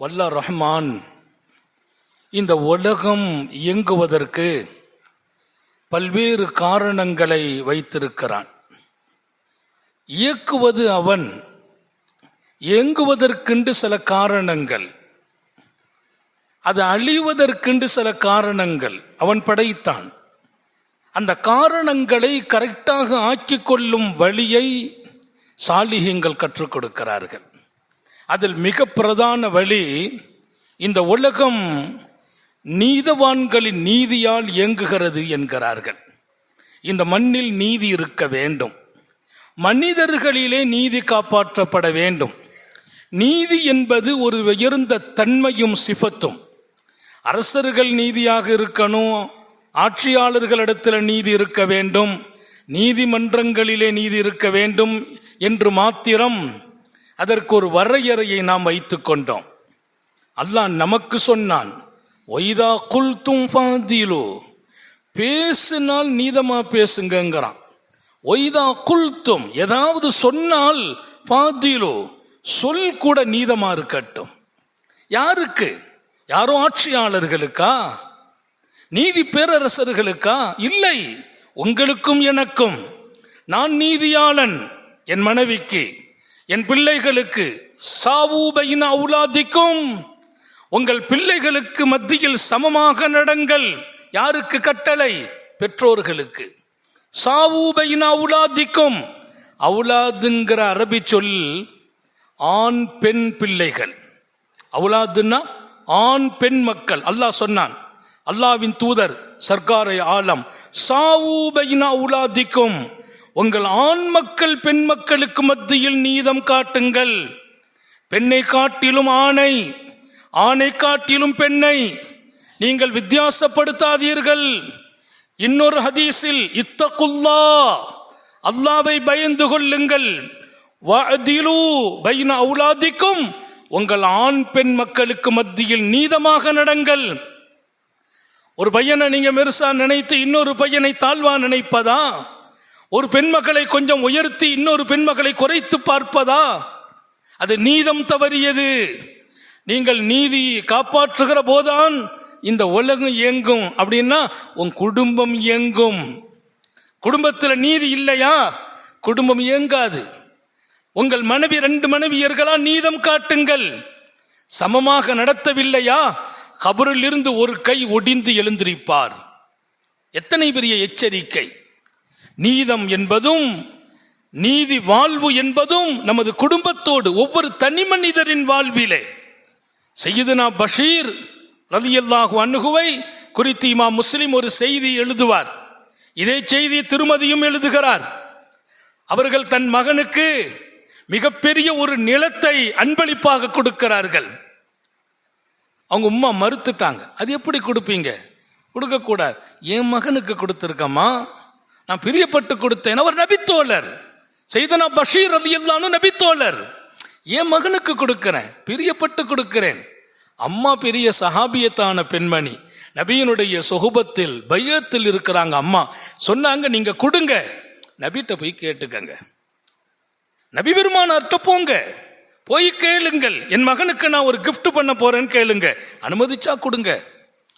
வல்ல ரஹ்மான் இந்த உலகம் இயங்குவதற்கு பல்வேறு காரணங்களை வைத்திருக்கிறான். இயக்குவது அவன் இயங்குவதற்கென்று சில காரணங்கள் அது அழிவதற்கென்று சில காரணங்கள் அவன் படைத்தான். அந்த காரணங்களை கரெக்டாக ஆக்கிக் கொள்ளும் வழியை சாலிகங்கள் கற்றுக் கொடுக்கிறார்கள். அதில் மிக பிரதான வழி இந்த உலகம் நீதவான்களின் நீதியால் இயங்குகிறது என்கிறார்கள். இந்த மண்ணில் நீதி இருக்க வேண்டும். மனிதர்களிலே நீதி காப்பாற்றப்பட வேண்டும். நீதி என்பது ஒரு உயர்ந்த தன்மையும் சிஃபத்தும் அரசர்கள் நீதியாக இருக்கணும் ஆட்சியாளர்களிடத்தில் நீதி இருக்க வேண்டும் நீதிமன்றங்களிலே நீதி இருக்க வேண்டும் என்று மாத்திரம் அதற்கு ஒரு வரையறையை நாம் வைத்து கொண்டோம் அல்லாஹ் நமக்கு சொன்னான் ஒய்தா குல்தும் ஃபாதிலு. பேசினால் நீதமா பேசுங்கங்கிறான். ஒய்தா குல்தும். ஏதாவது சொன்னால் ஃபாதிலு சொல் கூட நீதமா இருக்கட்டும். யாருக்கு? யாரோ ஆட்சியாளர்களுக்கா? நீதி பேரரசர்களுக்கா? இல்லை உங்களுக்கும் எனக்கும். நான் நீதியாளன் என் மனைவிக்கு. என் பிள்ளைகளுக்கு சாவூபையின் அவுலாதிக்கும் உங்கள் பிள்ளைகளுக்கு மத்தியில் சமமாக நடங்கள். யாருக்கு கட்டளை? பெற்றோர்களுக்கு. சாவூபையின் அவுலாதிக்கும் அவுலாதுங்கிற அரபி சொல் ஆண் பெண் பிள்ளைகள். அவுலாதுன்னா ஆண் பெண் மக்கள். அல்லாஹ் சொன்னான் அல்லாவின் தூதர் சர்க்காரை ஆலம் சாவூபைனா அவுலாதிக்கும் உங்கள் ஆண் மக்கள் பெண் மக்களுக்கு மத்தியில் நீதம் காட்டுங்கள். பெண்ணை காட்டிலும் ஆணை ஆணை காட்டிலும் பெண்ணை நீங்கள் வித்தியாசப்படுத்தாதீர்கள். இன்னொரு ஹதீஸில் இத்தகுல்லா அல்லாவை பயந்து கொள்ளுங்கள். அவுலாதிக்கும் உங்கள் ஆண் பெண் மக்களுக்கு மத்தியில் நீதமாக நடங்கள். ஒரு பையனை நீங்க மெருசா நினைத்து இன்னொரு பையனை தாழ்வா நினைப்பதா? ஒரு பெண் மக்களை கொஞ்சம் உயர்த்தி இன்னொரு பெண் மக்களை குறைத்து பார்ப்பதா? அது நீதம் தவறியது. நீங்கள் நீதி காப்பாற்றுகிற போதான் இந்த உலகம் இயங்கும். அப்படின்னா உன் குடும்பம் இயங்கும். குடும்பத்தில் நீதி இல்லையா? குடும்பம் இயங்காது. உங்கள் மனைவி ரெண்டு மனைவியர்களா நீதம் காட்டுங்கள். சமமாக நடத்தவில்லையா? கபரில் இருந்து ஒரு கை ஒடிந்து எழுந்திருப்பார். எத்தனை பெரிய எச்சரிக்கை? நீதம் என்பதும் நீதி வாழ்வு என்பதும் நமது குடும்பத்தோடு ஒவ்வொரு தனி மனிதரின் வாழ்விலே. செய்யுதுனா பஷீர் ரதியல்லாஹு அணுகுவை குறித்து இமா முஸ்லிம் ஒரு செய்தி எழுதுவார். இதே செய்தி திருமதியும் எழுதுகிறார். அவர்கள் தன் மகனுக்கு மிகப்பெரிய ஒரு நிலத்தை அன்பளிப்பாக கொடுக்கிறார்கள். அவங்க உம்மா மறுத்துட்டாங்க. அது எப்படி கொடுப்பீங்க? கொடுக்கக்கூடாது. என் மகனுக்கு கொடுத்துருக்கம்மா? நான் பிரியப்பட்டு கொடுத்தேன். அவர் நபித்தோழர். செய்தனா பஷீர் அது எல்லாரும் நபித்தோழர். என் மகனுக்கு கொடுக்கிறேன். பிரியப்பட்டு கொடுக்கிறேன். அம்மா பெரிய சஹாபியத்தான பெண்மணி. நபியினுடைய சொகுபத்தில் பையத்தில் இருக்கிறாங்க அம்மா. சொன்னாங்க நீங்க கொடுங்க. நபிட்ட போய் கேட்டுக்கங்க. நபி பெருமானார்கிட்ட போங்க. போய் கேளுங்கள். என் மகனுக்கு நான் ஒரு கிஃப்ட் பண்ண போறேன்னு கேளுங்க. அனுமதிச்சா கொடுங்க.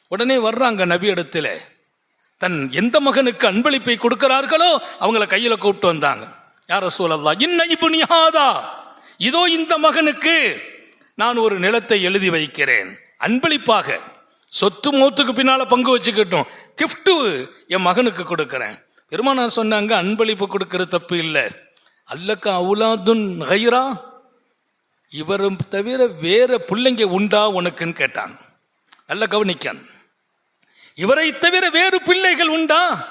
உடனே வர்றாங்க நபி இடத்துல. தன் எந்த மகனுக்கு அன்பளிப்பை கொடுக்கிறார்களோ அவங்கள கையில கூப்பிட்டு வந்தாங்க. யார சூழல்லா இன்ன இபுனியாதா இதோ இந்த மகனுக்கு நான் ஒரு நிலத்தை எழுதி வைக்கிறேன். அன்பளிப்பாக சொத்து மூத்துக்கு பின்னால பங்கு வச்சுக்கிட்டோம். கிஃப்ட்டு என் மகனுக்கு கொடுக்கிறேன். பெருமானார் சொன்னாங்க அன்பளிப்பு கொடுக்கிற தப்பு இல்லை. அல்லக்க அவுலாதுன் கைரா இவரும் தவிர வேற பிள்ளைங்க உண்டா உனக்குன்னு கேட்டாங்க. நல்ல கவனிக்கான் இவரை தவிர வேறு பிள்ளைகள் உண்டா?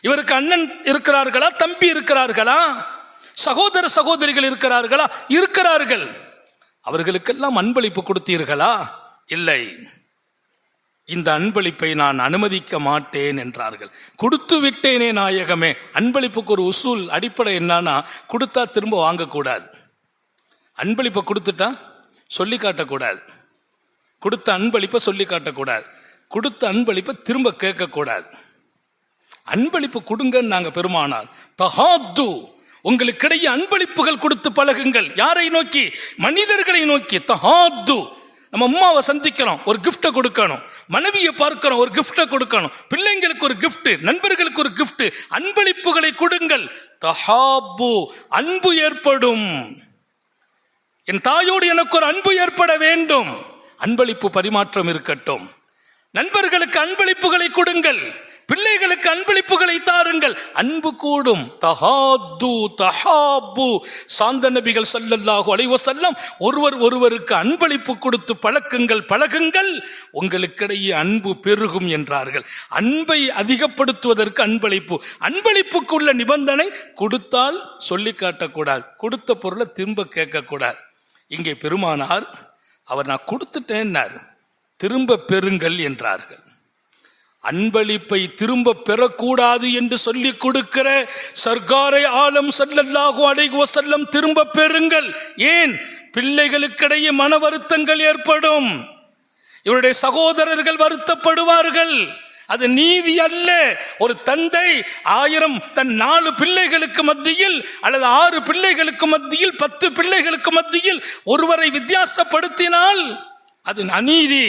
இவருக்கு அண்ணன் இருக்கிறார்களா? தம்பி இருக்கிறார்களா? சகோதர சகோதரிகள் இருக்கிறார்களா? இருக்கிறார்கள். அவர்களுக்கெல்லாம் அன்பளிப்பு கொடுத்தீர்களா? இல்லை. இந்த அன்பளிப்பை நான் அனுமதிக்க மாட்டேன் என்றார்கள். கொடுத்து விட்டேனே நாயகமே. அன்பளிப்புக்கு ஒரு உசூல் அடிப்படை என்னன்னா கொடுத்தா திரும்ப வாங்கக்கூடாது. அன்பளிப்பை கொடுத்துட்டா சொல்லி காட்டக்கூடாது. கொடுத்த அன்பளிப்பை சொல்லி காட்டக்கூடாது. கொடுத்த அன்பளிப்பை திரும்ப கேட்கக்கூடாது. அன்பளிப்பு கொடுங்கன்னு நாங்க பெருமானார். தஹாத்து உங்களுக்கிடையே அன்பளிப்புகள் கொடுத்து பழகுங்கள். யாரை நோக்கி? மனிதர்களை நோக்கி. தஹாத்து. நம்ம அம்மாவை சந்திக்கிறோம் ஒரு கிஃப்ட்டை கொடுக்கணும். மனைவியை பார்க்கிறோம் ஒரு கிஃப்ட்டை கொடுக்கணும். பிள்ளைங்களுக்கு ஒரு கிஃப்ட் நண்பர்களுக்கு ஒரு கிஃப்ட் அன்பளிப்புகளை கொடுங்கள். தஹாபு அன்பு ஏற்படும். என் தாயோடு எனக்கு ஒரு அன்பு ஏற்பட வேண்டும். அன்பளிப்பு பரிமாற்றம் இருக்கட்டும். நண்பர்களுக்கு அன்பளிப்புகளை கொடுங்கள். பிள்ளைகளுக்கு அன்பளிப்புகளை தாருங்கள். அன்பு கூடும். தஹாது தஹாபு. சாந்த நபிகள் சல்லல்லாஹு அலைவ செல்லம் ஒருவர் ஒருவருக்கு அன்பளிப்பு கொடுத்து பழக்குங்கள் பழகுங்கள். உங்களுக்கிடையே அன்பு பெருகும் என்றார்கள். அன்பை அதிகப்படுத்துவதற்கு அன்பளிப்பு. அன்பளிப்புக்குள்ள நிபந்தனை கொடுத்தால் சொல்லி காட்டக்கூடாது. கொடுத்த பொருளை திரும்ப கேட்கக்கூடாது. இங்கே பெருமானார் அவர் நான் கொடுத்துட்டேன்னார். திரும்ப பெறுங்கள் என்றார்கள். அன்பளிப்பை திரும்ப பெறக்கூடாது என்று சொல்லி கொடுக்கிற சர்க்காரை ஆலம் சல்லல்லாஹு அலைகோ செல்லம் திரும்ப பெறுங்கள். ஏன்? பிள்ளைகளுக்கிடையே மன வருத்தங்கள் ஏற்படும். இவருடைய சகோதரர்கள் வருத்தப்படுவார்கள். அது நீதி அல்ல. ஒரு தந்தை ஆயிரம் தன் நாலு பிள்ளைகளுக்கு மத்தியில் அல்லது ஆறு பிள்ளைகளுக்கு மத்தியில் பத்து பிள்ளைகளுக்கு மத்தியில் ஒருவரை வித்தியாசப்படுத்தினால் அது அநீதி.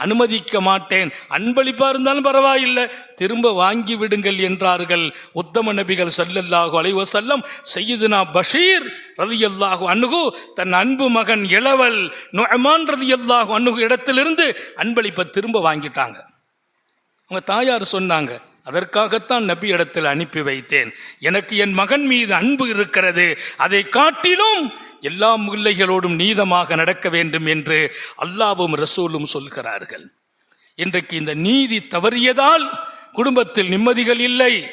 அனுமதிக்க மாட்டேன். அன்பளிப்பா இருந்தாலும் பரவாயில்லை. திரும்ப வாங்கி விடுங்கள் என்றார்கள் உத்தம நபிகள் சல்லல்லாஹு அலைவ செல்லம் செய்யுதுனா பஷீர் ரலியல்லாஹு அணுகு தன் அன்பு மகன் இளவல் நுஅமான் ரலியல்லாஹு அணுகு இடத்திலிருந்து அன்பளிப்பை திரும்ப வாங்கிட்டாங்க. அவங்க தாயார் சொன்னாங்க அதற்காகத்தான் நபி இடத்தில் அனுப்பி வைத்தேன். எனக்கு என் மகன் மீது அன்பு இருக்கிறது. அதை காட்டிலும் எல்லா பிள்ளைகளோடும் நீதமாக நடக்க வேண்டும் என்று அல்லாவும் ரசூலும் சொல்கிறார்கள். இன்றைக்கு இந்த நீதி தவறியதால் குடும்பத்தில் நிம்மதிகள் இல்லை.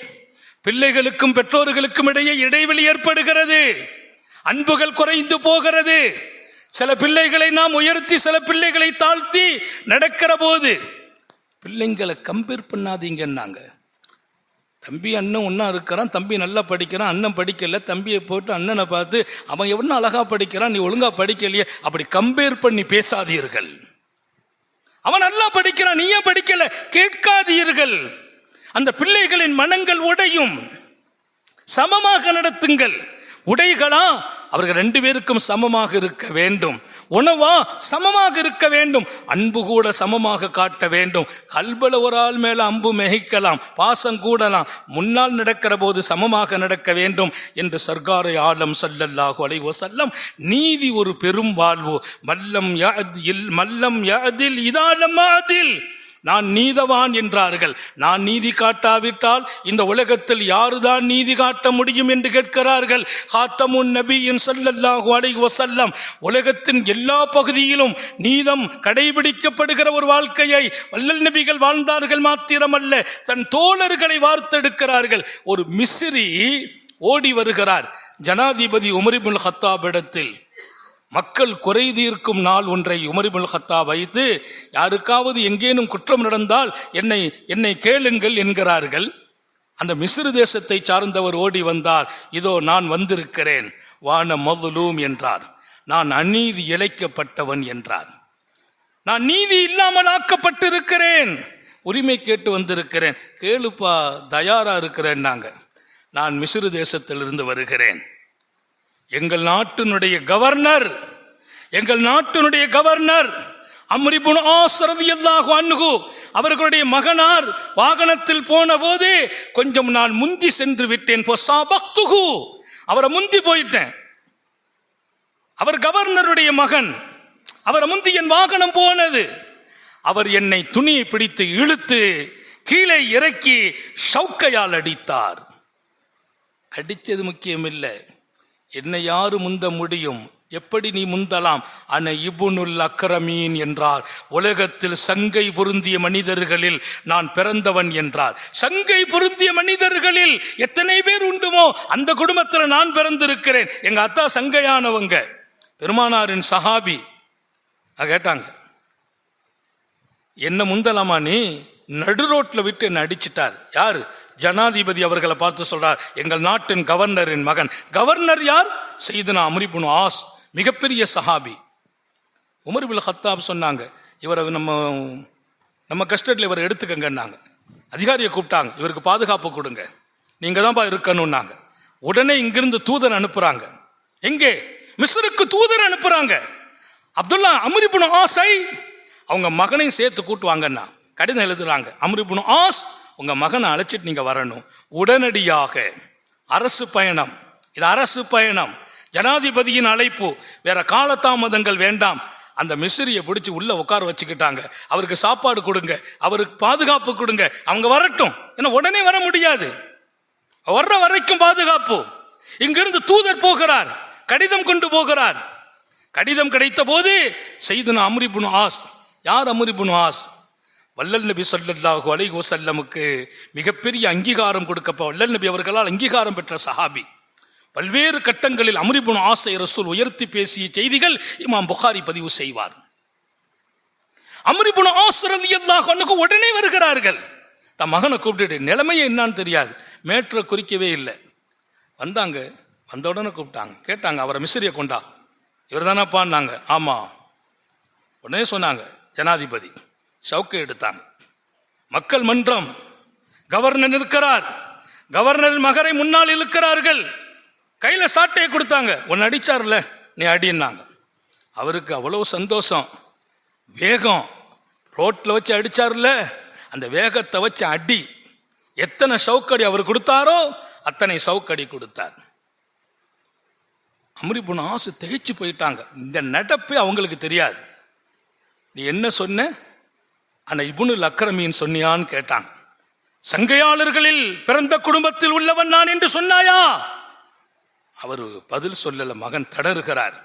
பிள்ளைகளுக்கும் பெற்றோர்களுக்கும் இடையே இடைவெளி ஏற்படுகிறது. அன்புகள் குறைந்து போகிறது. சில பிள்ளைகளை நாம் உயர்த்தி சில பிள்ளைகளை தாழ்த்தி நடக்கிற போது பிள்ளைங்களை கம்பேர் பண்ணாதீங்கன்னாங்க. தம்பி அண்ணன் ஒன்றா இருக்கிறான் தம்பி நல்லா படிக்கிறான் அண்ணன் படிக்கல தம்பியை போட்டு அண்ணனை பார்த்து அவன் எவ்வளோ அழகா படிக்கிறான் நீ ஒழுங்கா படிக்கலையே அப்படி கம்பேர் பண்ணி பேசாதீர்கள். அவன் நல்லா படிக்கிறான் நீ ஏன் படிக்கல கேட்காதீர்கள். அந்த பிள்ளைகளின் மனங்கள் உடையும். சமமாக நடத்துங்கள். உடைகளா? அவர்கள் ரெண்டு பேருக்கும் சமமாக இருக்க வேண்டும். உணவா சமமாக இருக்க வேண்டும். அன்பு கூட சமமாக காட்ட வேண்டும். கல்பல ஒரு ஆள் மேல அம்பு மிகைக்கலாம் பாசம் கூடலாம். முன்னால் நடக்கிற போது சமமாக நடக்க வேண்டும் என்று சர்க்காரை ஆலம் சல்லல்லாஹு அலைவோ செல்லம் நீதி ஒரு பெரும் வாழ்வு. மல்லம் மல்லம் யாதில் இதாலம் அதில் நான் நீதவான் என்றார்கள். நான் நீதி காட்டாவிட்டால் இந்த உலகத்தில் யாருதான் நீதி காட்ட முடியும் என்று கேட்கிறார்கள். ஹாத்தமுன் நபியின் சல்லல்லாஹு அலைஹி வசல்லம் உலகத்தின் எல்லா பகுதியிலும் நீதம் கடைபிடிக்கப்படுகிற ஒரு வாழ்க்கையை வல்லல் நபிகள் வாழ்ந்தார்கள் மாத்திரமல்ல தன் தோழர்களை வார்த்தெடுக்கிறார்கள். ஒரு மிஸ்ரி ஓடி வருகிறார். ஜனாதிபதி உமரிபுல் ஹத்தாபிடத்தில் மக்கள் குறை தீர்க்கும் நாள் ஒன்றை உமரிபுல் ஹத்தா வைத்து யாருக்காவது எங்கேனும் குற்றம் நடந்தால் என்னை என்னை கேளுங்கள் என்கிறார்கள். அந்த மிசிறு தேசத்தை சார்ந்தவர் ஓடி வந்தார். இதோ நான் வந்திருக்கிறேன். வான மதுலூம் என்றார். நான் அநீதி இழைக்கப்பட்டவன் என்றார். நான் நீதி இல்லாமல் ஆக்கப்பட்டிருக்கிறேன். உரிமை கேட்டு வந்திருக்கிறேன். கேளுப்பா தயாரா இருக்கிறேன் நாங்கள் நான் மிசிறு தேசத்திலிருந்து வருகிறேன். எங்கள் நாட்டினுடைய கவர்னர் எங்கள் நாட்டினுடைய கவர்னர் அம்ரிபுன் ஆசரதியல்லாஹு அன்ஹு அவர்களுடைய மகனார் வாகனத்தில் போன போது கொஞ்சம் நான் முந்தி சென்று விட்டேன். அவரை முந்தி போயிட்டேன். அவர் கவர்னருடைய மகன். அவரை முந்தி என் வாகனம் போனது. அவர் என்னை துணியை பிடித்து இழுத்து கீழே இறக்கி சவுக்கையால் அடித்தார். அடித்தது முக்கியமில்லை. என்னை யாரு முந்த முடியும்? எப்படி நீ முந்தலாம்? அன இபுனுல் அக்ரமீன் என்றார். உலகத்தில் சங்கை பொருந்திய மனிதர்களில் நான் பிறந்தவன் என்றார். சங்கை பொருந்திய மனிதர்களில் எத்தனை பேர் உண்டுமோ அந்த குடும்பத்தில் நான் பிறந்திருக்கிறேன். எங்க அத்தா சங்கையானவங்க. பெருமானாரின் சஹாபி. கேட்டாங்க. என்ன முந்தலாமா நீ? நடு ரோட்ல விட்டு என்ன அடிச்சிட்டார். யார்? ஜனாதிபதி அவர்களை பார்த்து சொல்றார் எங்கள் நாட்டின் கவர்னரின் மகன். கவர்னர் யார்? செய்தனா அமரிபுனு ஆஸ் மிகப்பெரிய சஹாபி. உமர்பில் ஹத்தாப் சொன்னாங்க இவரை நம்ம நம்ம கஸ்டடியில் இவரை எடுத்துக்கங்கன்னாங்க. அதிகாரியை கூப்பிட்டாங்க இவருக்கு பாதுகாப்பு கொடுங்க. நீங்கள் தான்ப்பா இருக்கணும்னாங்க. உடனே இங்கிருந்து தூதர் அனுப்புகிறாங்க எங்கே? மிஸ்ருக்கு தூதர் அனுப்புகிறாங்க அப்துல்லா அமரிபுனு ஆசை அவங்க மகனையும் சேர்த்து கூட்டுவாங்கன்னா கடிதம் எழுதுறாங்க. அமரிபுனு ஆஸ் உங்கள் மகனை அழைச்சிட்டு நீங்கள் வரணும். உடனடியாக அரசு பயணம். இது அரசு பயணம். ஜனாதிபதியின் அழைப்பு. வேற காலதாமதங்கள் வேண்டாம். அந்த மிஸ்ரியை பிடிச்சி உள்ள உட்கார வச்சுக்கிட்டாங்க. அவருக்கு சாப்பாடு கொடுங்க. அவருக்கு பாதுகாப்பு கொடுங்க. அவங்க வரட்டும். ஏன்னா உடனே வர முடியாது. வர்ற வரைக்கும் பாதுகாப்பு. இங்கிருந்து தூதர் போகிறார். கடிதம் கொண்டு போகிறார். கடிதம் கிடைத்த போது செய்தன அம்ரிபுன் ஆஸ். யார் அமரிபுனு ஆஸ்? வல்லல் நபி சொல்லல்லாஹு அலை வஸல்லமுக்கு மிகப்பெரிய அங்கீகாரம் கொடுக்கப்ப வல்லல் நபி அவர்களால் அங்கீகாரம் பெற்ற சஹாபி. பல்வேறு கட்டங்களில் அமரிபுன் ஆசை ரசூல் உயர்த்தி பேசிய செய்திகள் இமாம் புகாரி பதிவு செய்வார். அமரிபுன் ஆஸ் அல்லாஹ் உடனே வருகிறார்கள். தன் மகனை கூப்பிட்டுட்டு நிலைமையை என்னன்னு தெரியாது. மேற்றை குறிக்கவே இல்லை. வந்தாங்க. வந்த உடனே கூப்பிட்டாங்க. கேட்டாங்க அவரை மிஸ்ரியை கொண்டா? இவர் தானப்பான்னாங்க ஆமாம் உடனே சொன்னாங்க ஜனாதிபதி. சவுக்கை எடுத்தாங்க மக்கள் மன்றம் கவர்னர் இருக்கிறார் கவர்னர் மகரை முன்னால் இழுக்கிறார்கள். கையில் சாட்டையை கொடுத்தாங்க. உன்னை அடிச்சார்ல நீ அடின்னாங்க. அவருக்கு அவ்வளவு சந்தோஷம். வேகம். ரோட்டில் வச்சு அடித்தார்ல அந்த வேகத்தை வச்சு அடி. எத்தனை சவுக்கடி அவர் கொடுத்தாரோ அத்தனை சவுக்கடி கொடுத்தார். அமரிபுன் ஆசு திகைச்சு போயிட்டாங்க. இந்த நடப்பே அவங்களுக்கு தெரியாது. நீ என்ன சொன்ன? ஆனால் இபுனு அக்ரமின்னு சொன்னியான்னு கேட்டான். சங்கையாளர்களில் பிறந்த குடும்பத்தில் உள்ளவன் நான் என்று சொன்னாயா? அவர் பதில் சொல்லல மகன் தடருகிறார்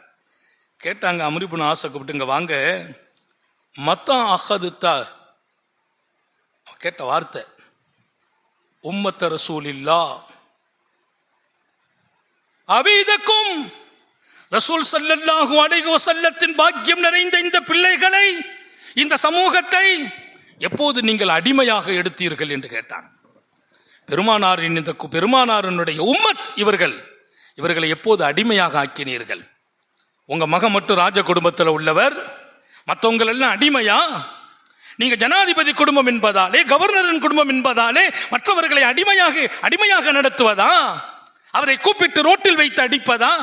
கேட்டாங்க அமரிபுன் ஆசை கூப்பிட்டுங்க வாங்க. மத்தம் அஹதுத்தா. கேட்ட வார்த்தை உம்மத்த ரசூலில்லா. அபீதக்கும் ரசூல் ஸல்லல்லாஹு அலைஹி சல்லத்தின் பாக்கியம் நிறைந்த இந்த பிள்ளைகளை இந்த சமூகத்தை எப்போது நீங்கள் அடிமையாக எடுத்தீர்கள் என்று கேட்டான். பெருமானாரின் இந்த பெருமானாரனுடைய உம்மத் இவர்கள் இவர்களை எப்போது அடிமையாக ஆக்கினீர்கள்? உங்க மகன் மட்டும் ராஜ குடும்பத்தில் உள்ளவர் மற்றவங்களெல்லாம் அடிமையா? நீங்க ஜனாதிபதி குடும்பம் என்பதாலே கவர்னரின் குடும்பம் என்பதாலே மற்றவர்களை அடிமையாக அடிமையாக நடத்துவதா? அவரை கூப்பிட்டு ரோட்டில் வைத்து அடிப்பதா?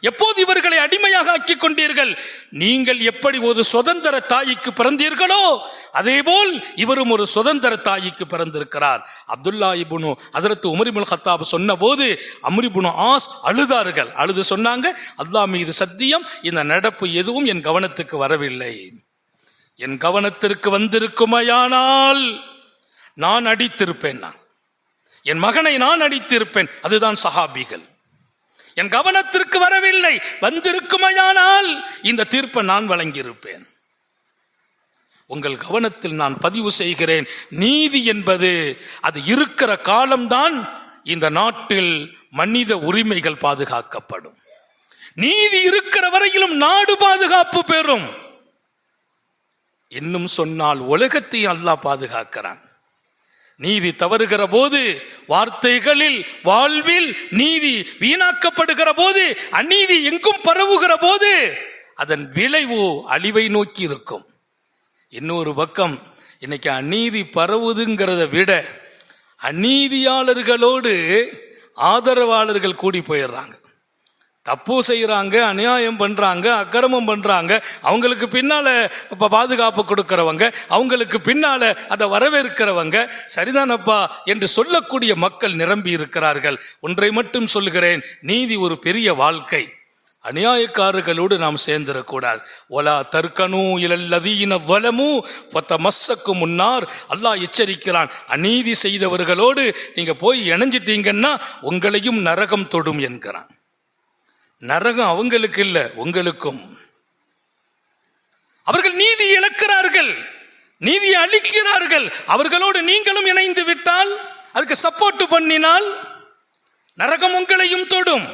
எப்போது இவர்களை அடிமையாக ஆக்கிக் கொண்டீர்கள்? நீங்கள் எப்படி ஒரு சுதந்திர தாய்க்கு பிறந்தீர்களோ அதேபோல் இவரும் ஒரு சுதந்திர தாய்க்கு பிறந்திருக்கிறார். அப்துல்லா இபுனு ஹசரத் உமரிமுல் ஹத்தாப் சொன்னபோது அம்ரிபுனு ஆஸ் அழுதார்கள். அழுது சொன்னாங்க அல்லாஹ் மீது சத்தியம் இந்த நடப்பு எதுவும் என் கவனத்துக்கு வரவில்லை. என் கவனத்திற்கு வந்திருக்குமையானால் நான் அடித்திருப்பேன் நான். என் மகனை நான் அடித்திருப்பேன். அதுதான் சஹாபிகள். என் கவனத்திற்கு வரவில்லை. வந்திருக்குமையானால் இந்த தீர்ப்பை நான் வழங்கியிருப்பேன். உங்கள் கவனத்தில் நான் பதிவு செய்கிறேன். நீதி என்பது அது இருக்கிற காலம்தான் இந்த நாட்டில் மனித உரிமைகள் பாதுகாக்கப்படும். நீதி இருக்கிற வரையிலும் நாடு பாதுகாப்பு பெறும். இன்னும் சொன்னால் உலகத்தை அல்லாஹ் பாதுகாக்கிறான். நீதி தவறுகிற போது வார்த்தைகளில் வாழ்வில் நீதி வீணாக்கப்படுகிற போது அநீதி எங்கும் பரவுகிற போது அதன் விளைவு அழிவை நோக்கி இருக்கும். இன்னொரு பக்கம் இன்னைக்கு அநீதி பரவுதுங்கிறத விட அநீதியாளர்களோடு ஆதரவாளர்கள் கூடி போயிடுறாங்க. தப்பு செய்கிறாங்க அநியாயம் பண்ணுறாங்க அக்கிரமம் பண்ணுறாங்க அவங்களுக்கு பின்னால் இப்போ பாதுகாப்பு கொடுக்கறவங்க அவங்களுக்கு பின்னால் அதை வரவேற்கிறவங்க சரிதானப்பா என்று சொல்லக்கூடிய மக்கள் நிரம்பி இருக்கிறார்கள். ஒன்றை மட்டும் சொல்லுகிறேன் நீதி ஒரு பெரிய வாழ்க்கை. அநியாயக்காரர்களோடு நாம் சேர்ந்துடக்கூடாது. ஒலா தற்கனு இலல்லதீன வலமு பத்த மசக்கு முன்னார். அல்லாஹ் எச்சரிக்கிறான் அநீதி செய்தவர்களோடு நீங்கள் போய் இணைஞ்சிட்டீங்கன்னா உங்களையும் நரகம் தொடும் என்கிறான். நரகம் அவங்களுக்கு இல்ல உங்களுக்கும். அவர்கள் நீதி இழக்கிறார்கள் நீதியை அளிக்கிறார்கள் அவர்களோடு நீங்களும் இணைந்து விட்டால் அதுக்கு சப்போர்ட் பண்ணினால் நரகம் உங்களையும் தொடும்.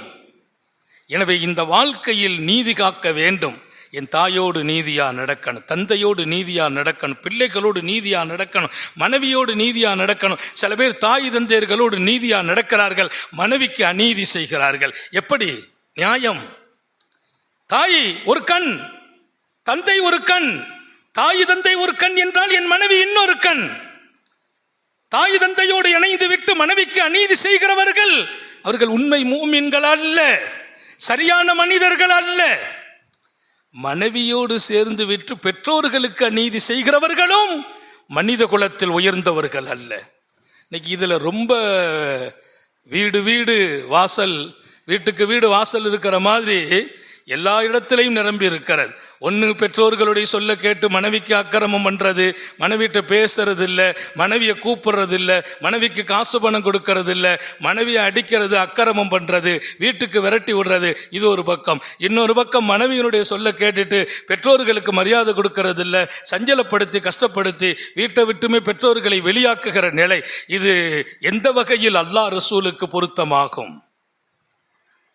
எனவே இந்த வாழ்க்கையில் நீதி காக்க வேண்டும். என் தாயோடு நீதியா நடக்கணும் தந்தையோடு நீதியா நடக்கணும் பிள்ளைகளோடு நீதியா நடக்கணும் மனைவியோடு நீதியா நடக்கணும். சில பேர் தாய் தந்தையர்களோடு நீதியா நடக்கிறார்கள் மனைவிக்கு அநீதி செய்கிறார்கள். எப்படி? நியாயம். தாய் ஒரு கண் தந்தை ஒரு கண் தாய் தந்தை ஒரு கண் என்றால் என் மனைவி இன்னொரு கண். தாய் தந்தையோடு இணைந்து விட்டு மனைவிக்கு அநீதி செய்கிறவர்கள் அவர்கள் உண்மை மூமின்கள் அல்ல சரியான மனிதர்கள் அல்ல. மனைவியோடு சேர்ந்து விட்டு பெற்றோர்களுக்கு அநீதி செய்கிறவர்களும் மனித குலத்தில் உயர்ந்தவர்கள் அல்ல. இன்னைக்கு இதில் ரொம்ப வீடு வீடு வாசல் வீட்டுக்கு வீடு வாசல் இருக்கிற மாதிரி எல்லா இடத்திலையும் நிரம்பி இருக்கிறது. ஒன்று பெற்றோர்களுடைய சொல்ல கேட்டு மனைவிக்கு அக்கிரமம் பண்ணுறது மனைவிட்ட பேசுறது இல்லை மனைவியை கூப்பிடுறது இல்லை மனைவிக்கு காசு பணம் கொடுக்கறது இல்லை மனைவியை அடிக்கிறது அக்கிரமம் பண்ணுறது வீட்டுக்கு விரட்டி விடுறது இது ஒரு பக்கம். இன்னொரு பக்கம் மனைவியினுடைய சொல்ல கேட்டுட்டு பெற்றோர்களுக்கு மரியாதை கொடுக்கறது இல்லை சஞ்சலப்படுத்தி கஷ்டப்படுத்தி வீட்டை விட்டுமே பெற்றோர்களை வெளியாக்குகிற நிலை. இது எந்த வகையில் அல்லாஹ் ரசூலுக்கு பொருத்தமாகும்?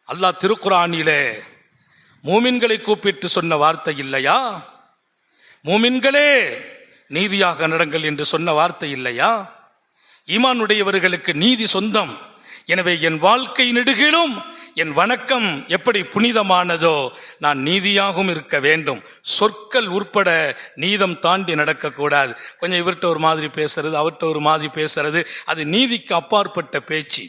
அல்லாஹ் திருக்குறானிலே மூமின்களை கூப்பிட்டு சொன்ன வார்த்தை இல்லையா? மூமின்களே நீதியாக நடங்கள் என்று சொன்ன வார்த்தை இல்லையா? ஈமானுடையவர்களுக்கு நீதி சொந்தம். எனவே என் வாழ்க்கை நெடுகிலும் என் வணக்கம் எப்படி புனிதமானதோ நான் நீதியாகவும் இருக்க வேண்டும். சொற்கள் உட்பட நீதம் தாண்டி நடக்கக்கூடாது. கொஞ்சம் இவர்கிட்ட ஒரு மாதிரி பேசுறது அவர்கிட்ட ஒரு மாதிரி பேசுறது அது நீதிக்கு அப்பாற்பட்ட பேச்சு.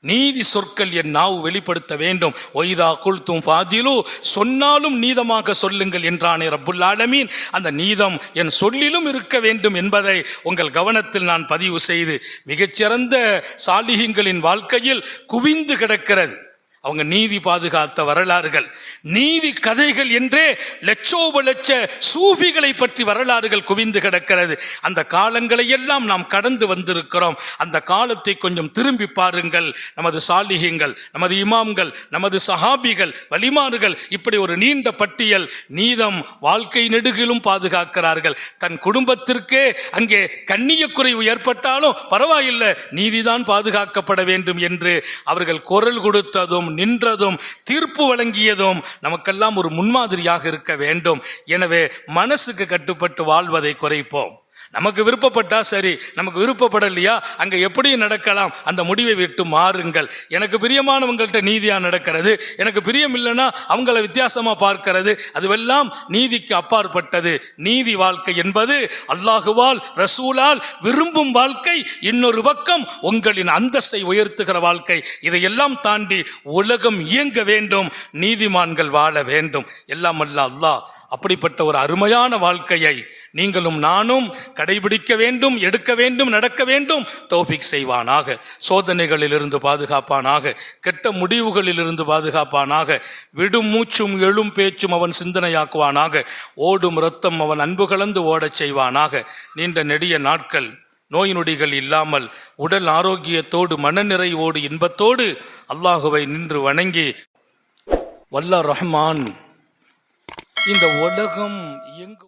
நீதி சொற்கள் என் நாவு வெளிப்படுத்த வேண்டும். ஒய்தா குல்தும் ஃபாதிலு சொன்னாலும் நீதமாக சொல்லுங்கள் என்றானே ரப்புல் ஆலமீன். அந்த நீதம் என் சொல்லிலும் இருக்க வேண்டும் என்பதை உங்கள் கவனத்தில் நான் பதிவு செய்து மிகச்சிறந்த சாலிகங்களின் வாழ்க்கையில் குவிந்து கிடக்கிறது. அவங்க நீதி பாதுகாத்த வரலாறுகள் நீதி கதைகள் என்றே லட்சோப லட்ச சூஃபிகளை பற்றி வரலாறுகள் குவிந்து கிடக்கிறது. அந்த காலங்களை எல்லாம் நாம் கடந்து வந்திருக்கிறோம். அந்த காலத்தை கொஞ்சம் திரும்பி பாருங்கள். நமது சாலிகங்கள் நமது இமாம்கள் நமது சஹாபிகள் வலிமாறுகள் இப்படி ஒரு நீண்ட பட்டியல் நீதம் வாழ்க்கை நெடுகிலும் பாதுகாக்கிறார்கள். தன் குடும்பத்திற்கே அங்கே கண்ணிய குறைவு ஏற்பட்டாலும் பரவாயில்லை நீதிதான் பாதுகாக்கப்பட வேண்டும் என்று அவர்கள் குரல் கொடுத்ததும் நின்றதும் தீர்ப்பு வழங்கியதும் நமக்கெல்லாம் ஒரு முன்மாதிரியாக இருக்க வேண்டும். எனவே மனசுக்கு கட்டுப்பட்டு வாழ்வதை குறைப்போம். நமக்கு விருப்பப்பட்டா சரி நமக்கு விருப்பப்படலையா அங்க எப்படி நடக்கலாம் அந்த முடிவை விட்டு மாறுங்கள். எனக்கு பிரியமானவங்கள்ட்ட நீதியா நடக்கிறது எனக்கு பிரியம் இல்லைன்னா அவங்கள வித்தியாசமா பார்க்கிறது அதுவெல்லாம் நீதிக்கு அப்பாற்பட்டது. நீதி வாழ்க்கை என்பது அல்லாஹுவால் ரசூலால் விரும்பும் வாழ்க்கை இன்னொரு பக்கம் உங்களின் அந்தஸ்தை உயர்த்துகிற வாழ்க்கை. இதையெல்லாம் தாண்டி உலகம் இயங்க வேண்டும் நீதிமான்கள் வாழ வேண்டும். எல்லாம் அல்ல அல்லாஹ். அப்படிப்பட்ட ஒரு அருமையான வாழ்க்கையை நீங்களும் நானும் கடைபிடிக்க வேண்டும் எடுக்க வேண்டும் நடக்க வேண்டும். தௌஃபிக் செய்வானாக. சோதனைகளில் இருந்து பாதுகாப்பானாக. கெட்ட முடிவுகளில் இருந்து பாதுகாப்பானாக. விடும் மூச்சும் எழும் பேச்சும் அவன் சிந்தனையாக்குவானாக. ஓடும் ரத்தம் அவன் அன்பு கலந்து ஓடச் செய்வானாக. நீண்ட நெடிய நாட்கள் நோய் நொடிகள் இல்லாமல் உடல் ஆரோக்கியத்தோடு மனநிறைவோடு இன்பத்தோடு அல்லாஹுவை நின்று வணங்கி வல்ல ரஹ்மான் இந்த உலகம் எங்கு